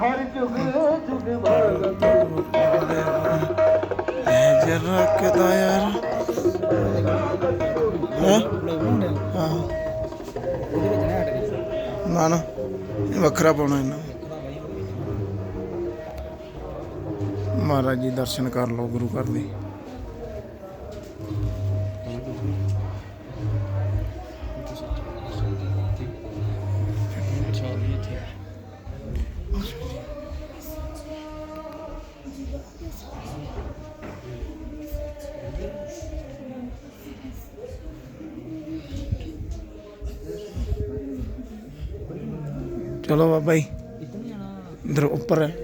ਹਰ ਜੁਗ ਜੁਗ ਭਗਤ ਐ ਜਰਾ ਕਿਦਾ ਯਾਰ। ਹੈ? ਹਾਂ। ਨਾ ਨਾ। ਵੱਖਰਾ ਪਾਉਣਾ ਇਹਨਾਂ ਮਹਾਰਾਜ ਜੀ ਦਰਸ਼ਨ ਕਰ ਲਓ ਗੁਰੂ ਘਰ ਦੇ। ਚਲੋ ਬਾਬਾ ਜੀ। ਇਧਰ ਉੱਪਰ ਹੈ।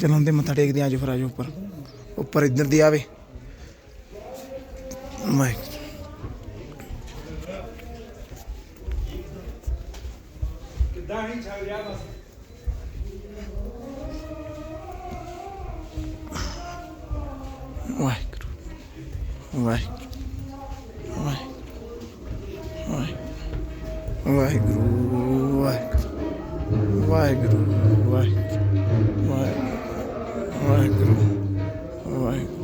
ਚਲੋ ਦੇ ਮੱਥਾ ਟੇਕਦੇ ਹਾਂ ਅੱਜ ਫਿਰ ਆਜੋ ਉੱਪਰ। ਉੱਪਰ ਇੱਧਰ ਦੀ ਆਵੇ। ਮੈਂ ਵਾਹਿਗੁਰੂ। ਵਾਹਿਗੁਰੂ। ਵਾਹਿਗੁਰੂ ਵਾਹਿਗੁਰੂ ਵਾਹਿਗੁਰੂ ਵਾਹਿਗੁਰੂ ਵਾਹਿਗੁਰੂ